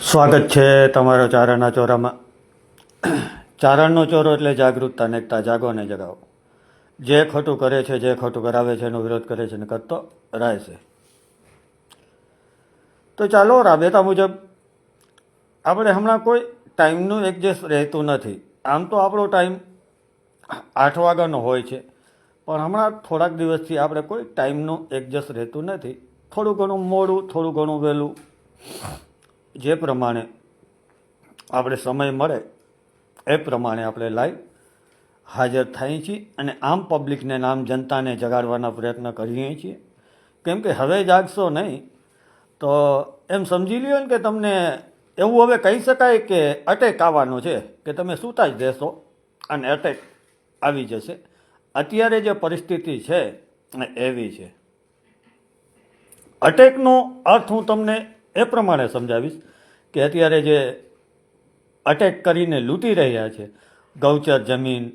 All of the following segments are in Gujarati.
સ્વાગત છે તમારો ચારણના ચોરામાં. ચારણનો ચોરો એટલે જાગૃતતા, નેકતા, જાગો ને જગાવો. જે ખોટું કરે છે, જે ખોટું કરાવે છે, એનો વિરોધ કરે છે ને કરતો રહે છે. તો ચાલો, રાબેતા મુજબ આપણે હમણાં કોઈ ટાઈમનું એડજસ્ટ રહેતું નથી. આમ તો આપણો ટાઈમ આઠ વાગ્યાનો હોય છે, પણ હમણાં થોડાક દિવસથી આપણે કોઈ ટાઈમનું એડજસ્ટ રહેતું નથી. થોડું ઘણું મોડું, થોડું ઘણું વહેલું. જે પ્રમાણે આપણે સમય મળે, એ પ્રમાણે આપણે લાઈવ હાજર થઈએ છીએ અને આમ પબ્લિકને નામ જનતાને જગાડવાના પ્રયત્ન કરીએ છીએ. કેમ કે હવે જાગશો નહીં, તો એમ સમજી લ્યો ને કે તમને એવું હવે કહી શકાય કે અટેક આવવાનો છે, કે તમે સૂતા જ દેશો અને અટેક આવી જશે. અત્યારે જે પરિસ્થિતિ છે એવી છે. અટેકનો અર્થ હું તમને એ પ્રમાણે સમજાવીશ કે અત્યારે જે અટેક કરીને લૂંટી રહ્યા છે, ગૌચર જમીન,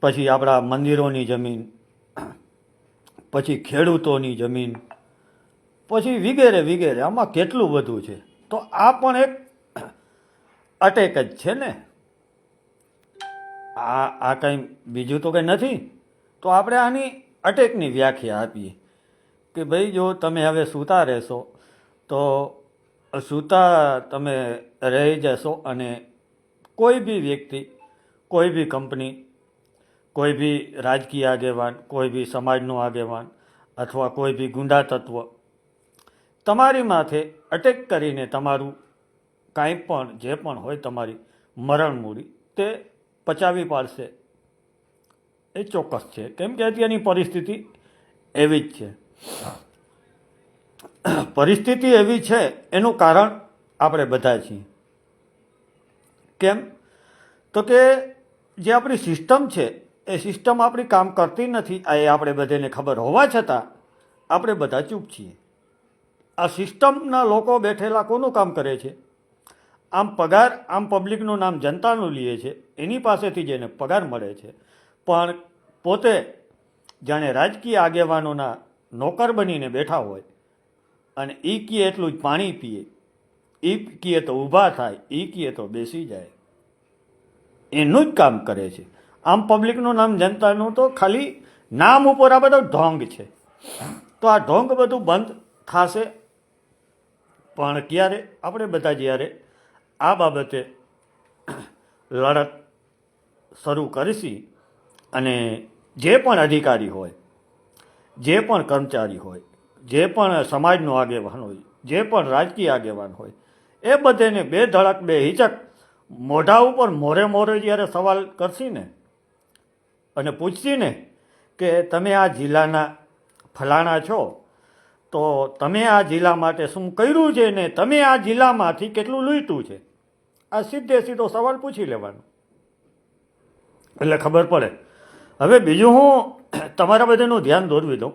પછી આપણા મંદિરોની જમીન, પછી ખેડૂતોની જમીન, પછી વગેરે વગેરે આમાં કેટલું બધું છે. તો આ પણ એક અટેક જ છે ને. આ આ કંઈ બીજું તો કંઈ નથી. તો આપણે આની અટેકની વ્યાખ્યા આપીએ કે ભાઈ જો તમે હવે સૂતા રહેશો તો સૂતા તમે રહી જશો અને કોઈ બી વ્યક્તિ, કોઈ બી કંપની, કોઈ બી રાજકીય આગેવાન, કોઈ બી સમાજનું આગેવાન અથવા કોઈ બી ગુંડા તત્વ, તમારી માથે અટેક કરીને તમારું કાંઈ પણ, જે પણ હોય તમારી મરણ મૂડી, તે પચાવી પાડશે. એ ચોક્કસ છે. કેમ કે અત્યારની પરિસ્થિતિ એવી જ છે. પરિસ્થિતિ એવી છે, એનું કારણ આપણે બધા છીએ. કેમ? તો કે જે આપણી સિસ્ટમ છે, એ સિસ્ટમ આપણી કામ કરતી નથી, આ એ આપણે બધાને ખબર હોવા છતાં આપણે બધા ચૂપ છીએ. આ સિસ્ટમના લોકો બેઠેલા કોનું કામ કરે છે? આમ પગાર આમ પબ્લિકનું નામ જનતાનું લે છે, એની પાસેથી જેને પગાર મળે છે. પણ પોતે જાણે રાજકીય આગેવાનોના નોકર બનીને બેઠા હોય અને એ કીએ એટલું જ પાણી પીએ. એ કીએ તો ઊભા થાય એ કીએ તો બેસી જાય. એનું જ કામ કરે છે. આમ પબ્લિકનું નામ જનતાનું તો ખાલી નામ ઉપર આ બધો ઢોંગ છે. તો આ ઢોંગ બધું બંધ થશે. પણ ક્યારે? આપણે બધા જ્યારે આ બાબતે લડત શરૂ કરીશી અને જે પણ અધિકારી હોય, જે પણ કર્મચારી હોય જે પણ સમાજનો આગેવાન હોય, જે પણ રાજકીય આગેવાન હોય, એ બધાને બે ધડક, બે હિચક, મોઢા ઉપર મોરે મોરે જ્યારે સવાલ કરશી ને અને પૂછશી ને કે તમે આ જિલ્લાના ફલાણા છો, તો તમે આ જિલ્લા માટે શું કર્યું છે ને તમે આ જિલ્લામાંથી કેટલું લૂંટ્યું છે? આ સીધે સીધો સવાલ પૂછી લેવાનો. એટલે ખબર પડે. હવે બીજું હું તમારા બધાનું ધ્યાન દોરવી દઉં.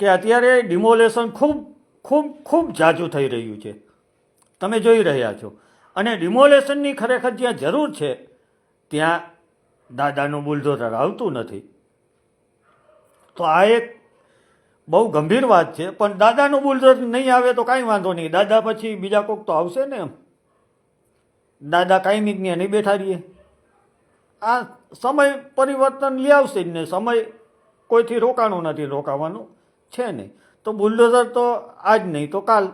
કે અત્યારે ડિમોલેશન ખૂબ ખૂબ ખૂબ ઝાઝું થઈ રહ્યું છે. તમે જોઈ રહ્યા છો. અને ડિમોલેશનની ખરેખર જ્યાં જરૂર છે, ત્યાં દાદાનું બુલડોઝર આવતું નથી. તો આ એક બહુ ગંભીર વાત છે. પણ દાદાનું બુલડોઝર નહીં આવે તો કાંઈ વાંધો નહીં. દાદા પછી બીજા કોઈક તો આવશે ને એમ. દાદા કાંઈ ત્યાં નહીં બેઠા રહીએ. આ સમય પરિવર્તન લઈ આવશે જ ને. સમય કોઈથી રોકાણું નથી રોકાવાનું. છે નહીં. તો બુલડોઝર તો આજ નહીં, તો કાલ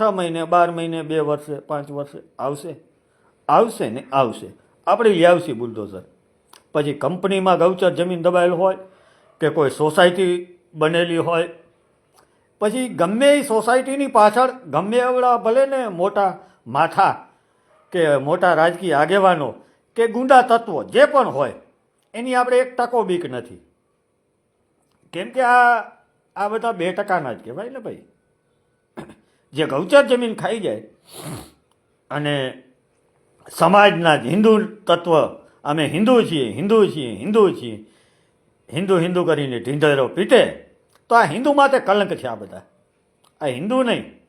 છ મહિને, બાર મહિને, બે વર્ષે, પાંચ વર્ષે આવશે. આવશે ને આવશે. આપણે લઈ આવશે બુલડોઝર. પછી કંપનીમાં ગૌચર જમીન દબાયેલ હોય કે કોઈ સોસાયટી બનેલી હોય. પછી ગમે એ સોસાયટીની પાછળ, ગમે એવડા ભલે ને મોટા માથા કે મોટા રાજકીય આગેવાનો કે ગુંડા તત્વો જે પણ હોય, એની આપણે એક ટકો બીક નથી. કેમ કે આ આ બધા બે ટકાના જ કહેવાય ને ભાઈ. જે ગૌચર જમીન ખાઈ જાય અને સમાજના જ હિન્દુ તત્વ, અમે હિન્દુ છીએ હિન્દુ છીએ હિન્દુ છીએ, હિન્દુ હિન્દુ કરીને ઢીંઢેરો પીટે, તો આ હિન્દુ માથે કલંક છે આ બધા. આ હિન્દુ નહીં.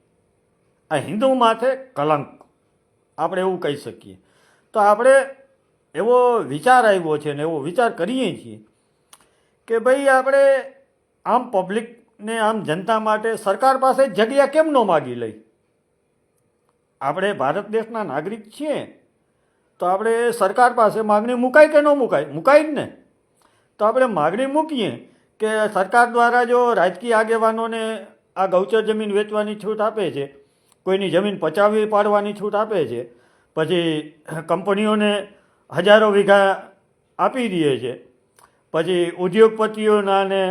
આ હિન્દુ માથે કલંક. આપણે એવું કહી શકીએ. તો આપણે એવો વિચાર આવ્યો છે ને એવો વિચાર કરીએ છીએ કે ભાઈ આપણે આમ પબ્લિકને આમ જનતા માટે સરકાર પાસે જગ્યા કેમ ન માગી લઈ? આપણે ભારત દેશના નાગરિક છીએ, તો આપણે સરકાર પાસે માગણી મુકાય કે ન મુકાય? મુકાય જ ને. તો આપણે માગણી મૂકીએ કે સરકાર દ્વારા જો રાજકીય આગેવાનોને આ ગૌચર જમીન વેચવાની છૂટ આપે છે, કોઈની જમીન પચાવી પાડવાની છૂટ આપે છે, પછી કંપનીઓને હજારો વીઘા આપી દે છે, પછી ઉદ્યોગપતિઓના ને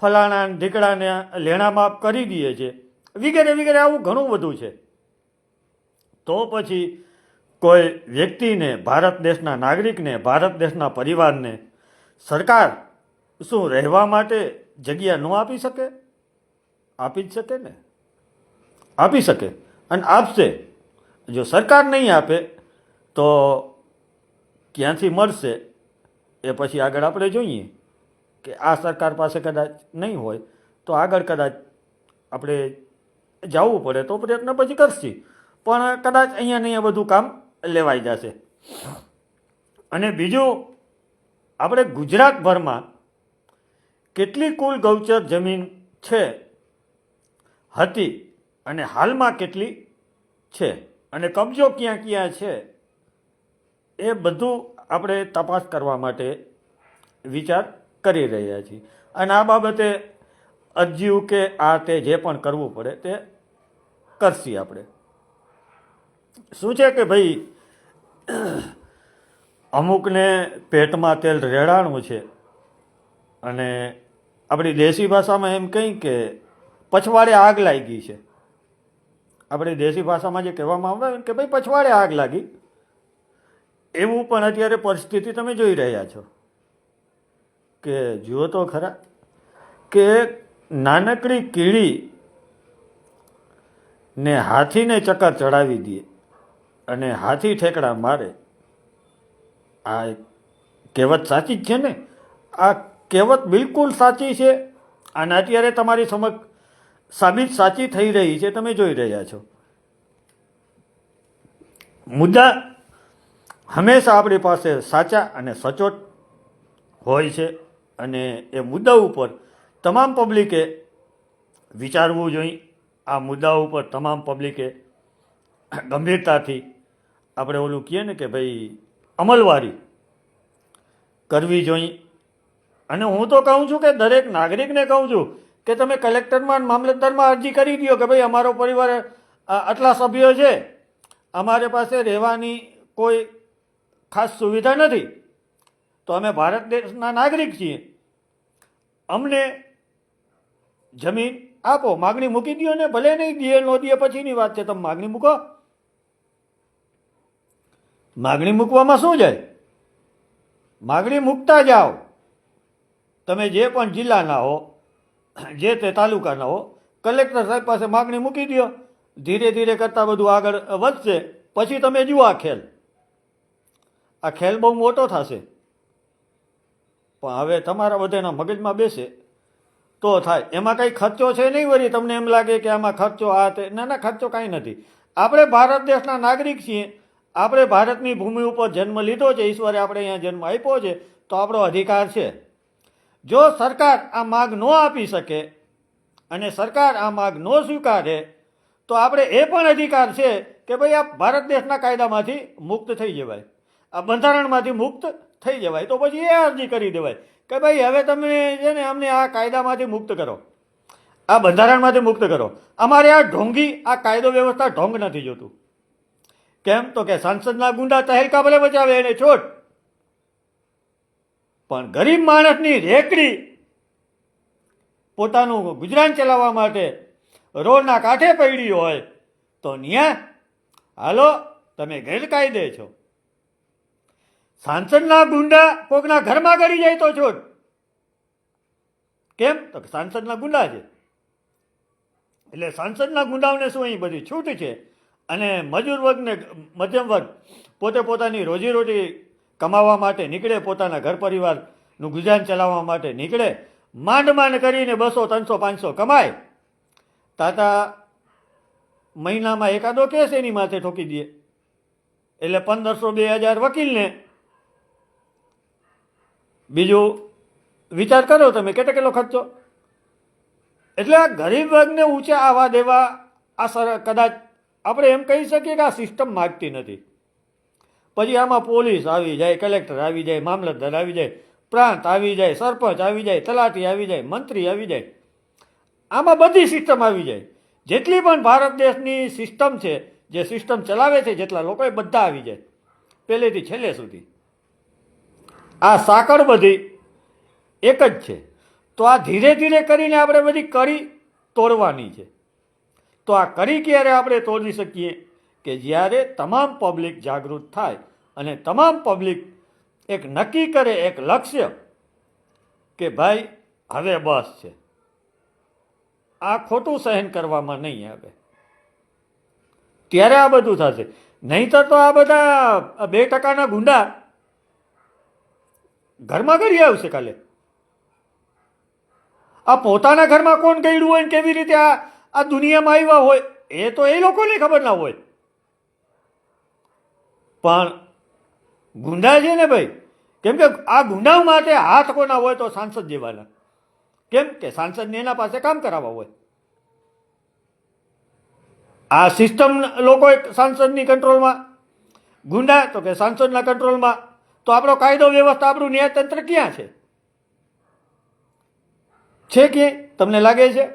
ફલાણા ઢીકડાને લેણા માપ કરી દઈએ છે. વગેરે વગેરે આવું ઘણું બધું છે. તો પછી કોઈ વ્યક્તિને, ભારત દેશના નાગરિકને, ભારત દેશના પરિવારને સરકાર શું રહેવા માટે જગ્યા ન આપી શકે? આપી જ શકે ને? આપી શકે. અને આપશે. જો સરકાર નહીં આપે, તો ક્યાંથી મળશે? એ પછી આગળ આપણે જોઈએ. કે આ સરકાર પાસે કદાચ નહીં હોય, તો આગળ કદાચ આપણે જવું પડે તો પ્રયત્ન પછી કરશી. પણ કદાચ અહીંયા ને અહીંયા બધું કામ લેવાઈ જશે. અને બીજું, આપણે ગુજરાતભરમાં કેટલી કુલ ગૌચર જમીન છે? હતી અને હાલમાં કેટલી છે? અને કબજો ક્યાં ક્યાં છે? એ બધું આપણે તપાસ કરવા માટે વિચાર કરી રહ્યા છીએ. અને આ બાબતે અજીવ કે આ તે જે પણ કરવું પડે તે કરશી આપણે. શું છે કે ભાઈ, અમુકને પેટમાં તેલ રેડાણું છે અને આપણી દેશી ભાષામાં એમ કહી કે પછવાડે આગ લાગી છે. આપણી દેશી ભાષામાં જે કહેવામાં આવે કે ભાઈ, પછવાડે આગ લાગી. એવું પણ અત્યારે પરિસ્થિતિ તમે જોઈ રહ્યા છો. કે જુઓ તો ખરા, કે નાનકડી કીડી ને હાથીને ચક્કર ચડાવી દે અને હાથી ઠેકડા મારે. આ કહેવત સાચી જ છે ને? આ કહેવત બિલકુલ સાચી છે. અને અત્યારે તમારી સમક્ષ સાબિત સાચી થઈ રહી છે, તમે જોઈ રહ્યા છો. મુદ્દા હંમેશા આપણી પાસે સાચા અને સચોટ હોય છે. અને એ મુદ્દા ઉપર તમામ પબ્લિકે વિચારવું જોઈએ. આ મુદ્દા ઉપર તમામ પબ્લિકે ગંભીરતાથી આપણે ઓલું કહીએ ને કે ભાઈ અમલવારી કરવી જોઈએ. અને હું તો કહું છું કે દરેક નાગરિકને કહું છું કે તમે કલેક્ટરમાં મામલતદારમાં અરજી કરી દો કે ભાઈ અમારો પરિવાર આટલા સભ્યો છે. અમારે પાસે રહેવાની કોઈ ખાસ સુવિધા નથી. તો અમે ભારત દેશના નાગરિક છીએ. અમને જમીન આપો, માગણી મૂકી દો ને ભલે નહીં દે ન દે પછીની વાત છે, તમે માગણી મૂકો. માગણી મૂકવામાં શું જાય? માગણી મૂકતા જાઓ. તમે જે પણ જિલ્લાના હો, જે તે તાલુકાના હો, કલેક્ટર સાહેબ પાસે માગણી મૂકી દો ધીરે ધીરે કરતાં બધું આગળ વધશે. પછી તમે જુઓ આ ખેલ. આ ખેલ બહુ મોટો થશે. પણ હવે તમારા બધાના મગજમાં બેસે, તો થાય. એમાં કંઈ ખર્ચો છે નહીં વળી તમને એમ લાગે કે આમાં ખર્ચો આ તે. ના ના, ખર્ચો કાંઈ નથી. આપણે ભારત દેશના નાગરિક છીએ. આપણે ભારતની ભૂમિ ઉપર જન્મ લીધો છે. ઈશ્વરે આપણે અહીંયા જન્મ આપ્યો છે. તો આપણો અધિકાર છે. જો સરકાર આ માગ ન આપી શકે અને સરકાર આ માગ ન સ્વીકારે, તો આપણે એ પણ અધિકાર છે કે ભાઈ આ ભારત દેશના કાયદામાંથી મુક્ત થઈ જવાય. આ બંધારણમાંથી મુક્ત થઈ જવાય, તો પછી એ અરજી કરી દેવાય કે ભાઈ, હવે તમે છે ને અમને આ કાયદામાંથી મુક્ત કરો. આ બંધારણમાંથી મુક્ત કરો. અમારે આ ઢોંગી, આ કાયદો વ્યવસ્થા ઢોંગ નથી જોતું. કેમ? તો કે સાંસદના ગુંડા તહેલકા ભલે બચાવે એને છોટ પણ ગરીબ માણસની રેકડી પોતાનું ગુજરાન ચલાવવા માટે રોડના કાંઠે પડી હોય તો ન્યા, હાલો, તમે ગેરકાયદે છો. સાંસદના ગુંડા કોકના ઘરમાં ગળી જાય તો છોડ. કેમ? તો સાંસદના ગુંડા છે. એટલે સાંસદના ગુંડાઓને શું અહીં બધી છૂટ છે? અને મજૂર વર્ગને, મધ્યમ વર્ગ પોતે પોતાની રોજીરોટી કમાવા માટે નીકળે, પોતાના ઘર પરિવારનું ગુજરાન ચલાવવા માટે નીકળે, માંડ માંડ કરીને બસો, ત્રણસો, પાંચસો કમાય. તાતા મહિનામાં એકાદો કેસ એની માથે ઠોકી દે. એટલે પંદરસો, બે હજાર વકીલને બીજું વિચાર કરો તમે, કેટલો કેટલો ખર્ચો? એટલે આ ગરીબ વર્ગને ઊંચા આવવા દેવા, આ સર, કદાચ આપણે એમ કહી શકીએ કે આ સિસ્ટમ માગતી નથી. પછી આમાં પોલીસ આવી જાય કલેક્ટર આવી જાય, મામલતદાર આવી જાય, પ્રાંત આવી જાય, સરપંચ આવી જાય, તલાટી આવી જાય, મંત્રી આવી જાય. આમાં બધી સિસ્ટમ આવી જાય. જેટલી પણ ભારત દેશની સિસ્ટમ છે, જે સિસ્ટમ ચલાવે છે, જેટલા લોકો એ બધા આવી જાય. પહેલેથી છેલ્લે સુધી. આ સાંકળ બધી એક જ છે. તો આ ધીરે ધીરે કરીને આપણે બધી કડી તોડવાની છે. તો આ કડી ક્યારે આપણે તોડી શકીએ? કે જ્યારે તમામ પબ્લિક જાગૃત થાય અને તમામ પબ્લિક એક નક્કી કરે, એક લક્ષ્ય કે ભાઈ, હવે બસ છે. આ ખોટું સહન કરવામાં નહીં આવે. ત્યારે આ બધું થશે. નહીંતર તો આ બધા બે ટકાના ગુંડા ઘરમાં કરી આવશે કાલે. આ પોતાના ઘરમાં કોણ ગયડું હોય ને કેવી રીતે આ આ દુનિયામાં આવ્યા હોય, એ તો એ લોકોને ખબર ના હોય. પણ ગુંડા છે ને ભાઈ, કેમ કે આ ગુંડા માટે હાથ કોના હોય તો સાંસદ જેવાના. કેમ કે સાંસદને એના પાસે કામ કરાવવા હોય. આ સિસ્ટમ લોકો સાંસદની કંટ્રોલમાં ગુંડા તો કે સાંસદના કંટ્રોલમાં તો આપણો કાયદો વ્યવસ્થા, આપણું ન્યાયતંત્ર ક્યાં છે? છે કે તમને લાગે છે?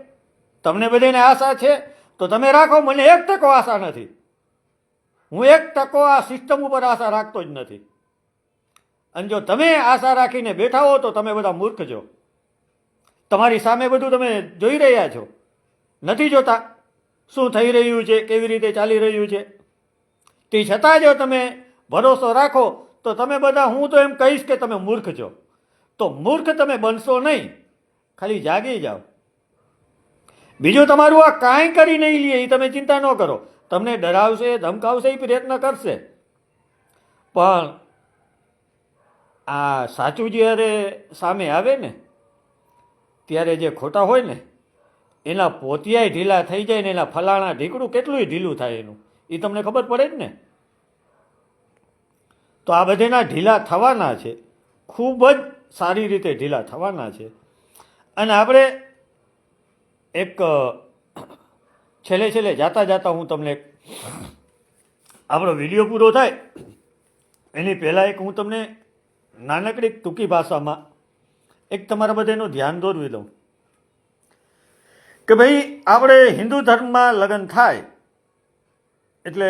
તમને બધાને આશા છે? તો તમે રાખો, મને એક ટકો આશા નથી. હું એક ટકો આ સિસ્ટમ ઉપર આશા રાખતો જ નથી. અને જો તમે આશા રાખીને બેઠા હો, તો તમે બધા મૂર્ખ છો. તમારી સામે બધું તમે જોઈ રહ્યા છો. નથી જોતા. શું થઈ રહ્યું છે? કેવી રીતે ચાલી રહ્યું છે? તે છતાં જો તમે ભરોસો રાખો તો તમે બધા, હું તો એમ કહીશ કે તમે મૂર્ખ છો. તો મૂર્ખ તમે બનશો નહીં. ખાલી જાગી જાઓ. બીજું, તમારું આ કાંઈ કરી નહીં લે એ તમે ચિંતા ન કરો. તમને ડરાવશે, ધમકાવશે એ પ્રયત્ન કરશે. પણ આ સાચું જ્યારે સામે આવે ને, ત્યારે જે ખોટા હોય ને, એના પોતિયાય ઢીલા થઈ જાય ને એના ફલાણા ઢીકડું કેટલું ઢીલું થાય એનું. એ તમને ખબર પડે જ ને? તો આ બધેના ઢીલા થવાના છે. ખૂબ જ સારી રીતે ઢીલા થવાના છે. અને આપણે એક છેલ્લે છેલ્લે જાતા જાતા હું તમને આપણો વીડિયો પૂરો થાય. એની પહેલાં એક હું તમને નાનકડી ટૂંકી ભાષામાં એક તમારા બધાનું ધ્યાન દોરવી દઉં કે ભાઈ, આપણે હિન્દુ ધર્મમાં લગ્ન થાય એટલે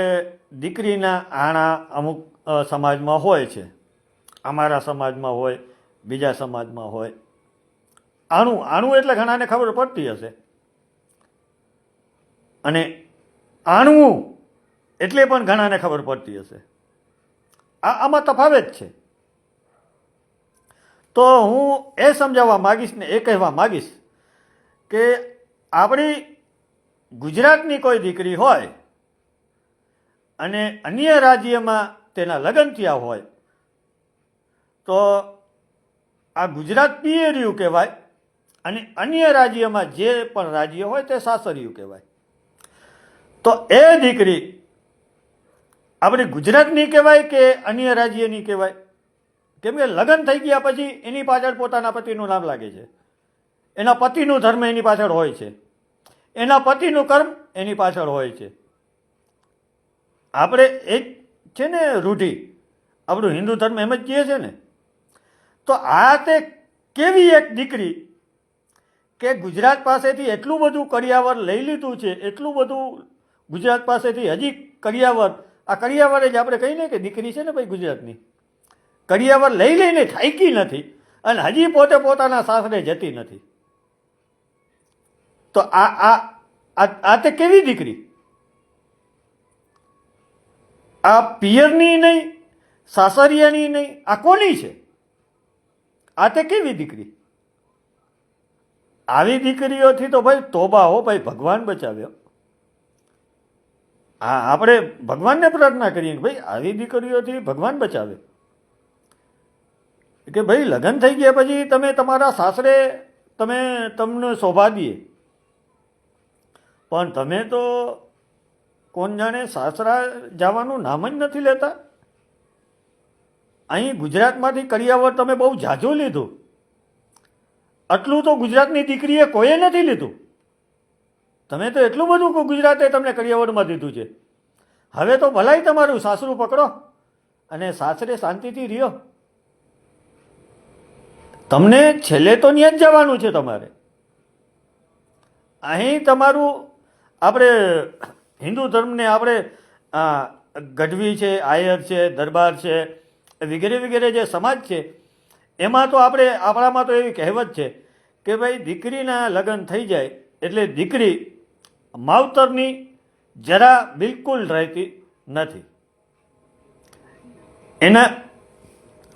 દીકરીના આણા અમુક સમાજમાં હોય છે. અમારા સમાજમાં હોય, બીજા સમાજમાં હોય. આણું આણું એટલે ઘણાને ખબર પડતી હશે. અને આણવું એટલે પણ ઘણાને ખબર પડતી હશે. આ આમાં તફાવત છે. તો હું એ સમજાવવા માગીશ ને એ કહેવા માગીશ કે આપણી ગુજરાતની કોઈ દીકરી હોય અને અન્ય રાજ્યમાં તેના લગ્ન થયા હોય, તો આ ગુજરાત પિયરિયું કહેવાય અને અન્ય રાજ્યમાં જે પણ રાજ્ય હોય તે સાસરિયું કહેવાય. તો એ દીકરી આપણી ગુજરાતની કહેવાય કે અન્ય રાજ્યની કહેવાય? કેમ કે લગ્ન થઈ ગયા પછી એની પાછળ પોતાના પતિનું નામ લાગે છે. એના પતિનું ધર્મ એની પાછળ હોય છે. એના પતિનું કર્મ એની પાછળ હોય છે. આપણે એક છે ને રૂઢિ, આપણું હિન્દુ ધર્મ એમ જ કહે છે ને. તો આ તે કેવી એક દીકરી કે ગુજરાત પાસેથી એટલું બધું કરિયાવર લઈ લીધું છે, એટલું બધું ગુજરાત પાસેથી હજી કરિયાવર, આ કરિયાવર જ આપણે કહીને કે દીકરી છે ને ભાઈ ગુજરાતની. કરિયાવર લઈ લઈને થાકી નથી અને હજી પોતે પોતાના સાસરે જતી નથી. તો આ આ, આ- તે કેવી દીકરી? આ પિયરની નહીં, સાસરિયાની નહીં, આ કોની છે? આ તે કેવી દીકરી? આવી દીકરીઓથી તો ભાઈ તોબા હો ભાઈ ભગવાન બચાવ્યો હા આપણે ભગવાનને પ્રાર્થના કરીએ કે ભાઈ આવી દીકરીઓથી ભગવાન બચાવે. કે ભાઈ લગ્ન થઈ ગયા પછી તમે તમારા સાસરે તમે તમને શોભા દઈએ. પણ તમે તો કોણ જાણે સાસરા જવાનું નામ જ નથી લેતા? અહીં ગુજરાતમાંથી કરિયાવર તમે બહુ ઝાઝું લીધું. આટલું તો ગુજરાતની દીકરીએ કોઈએ નથી લીધું? તમે તો એટલું બધું ગુજરાતે તમને કરિયાવરમાં દીધું છે. હવે તો ભલાઈ તમારું સાસરું પકડો અને સાસરે શાંતિથી રહ્યો. તમને છેલ્લે તો ત્યાં જ જવાનું છે તમારે. અહીં તમારું આપણે હિન્દુ ધર્મને આપણે ગઢવી છે, આયર છે, દરબાર છે, વગેરે વગેરે જે સમાજ છે, એમાં તો આપણે, આપણામાં તો એવી કહેવત છે કે ભાઈ દીકરીના લગ્ન થઈ જાય એટલે દીકરી માવતરની જરા બિલકુલ રહેતી નથી. એના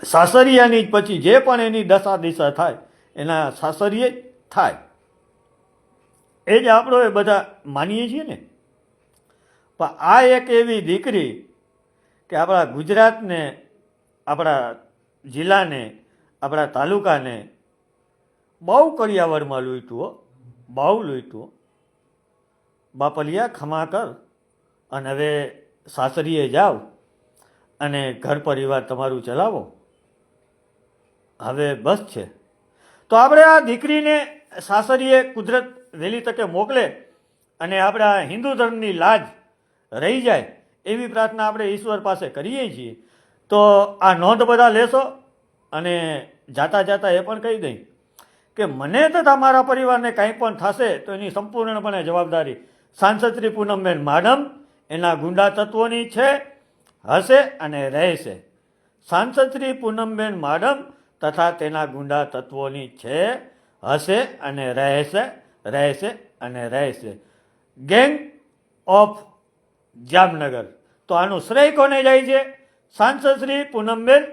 સાસરિયાની જ પછી જે પણ એની દશા દિશા થાય, એના સાસરીએ થાય. એ જ આપણો એ બધા માનીએ છીએ ને. પણ આ એક એવી દીકરી કે આપણા ગુજરાતને, આપણા જિલ્લાને, આપણા તાલુકાને બહુ કરિયાવરમાં લૂંટવો બહુ લૂંટવો. બાપલિયા ખમા કર અને હવે સાસરીએ જાઓ અને ઘર પરિવાર તમારું ચલાવો હવે બસ છે તો આપણે આ દીકરીને સાસરીએ કુદરત વહેલી તકે મોકલે અને આપણા હિન્દુ ધર્મની લાજ રહી જાય એવી પ્રાર્થના આપણે ઈશ્વર પાસે કરીએ છીએ, તો આ નોંધ બધા લેશો અને જાતા જાતા એ પણ કહી દઈ કે મને તથા મારા પરિવારને કાંઈ પણ થશે તો એની સંપૂર્ણપણે જવાબદારી સાંસદશ્રી પૂનમબેન માડમ, એના ગુંડા તત્વોની છે, હશે અને રહેશે. સાંસદશ્રી પૂનમબેન માડમ તથા તેના ગુંડા તત્વોની છે, હશે અને રહેશે રહેશે અને રહેશે. Gang of Jamnagar. તો આનું શ્રેય કોને જાય છે? સાંસદ શ્રી પૂનમબેન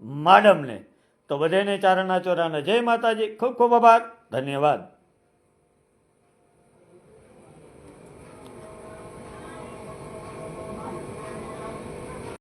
માડમને. તો બધાને ચારણા ચોરાના જય માતાજી. ખૂબ ખૂબ આભાર. ધન્યવાદ.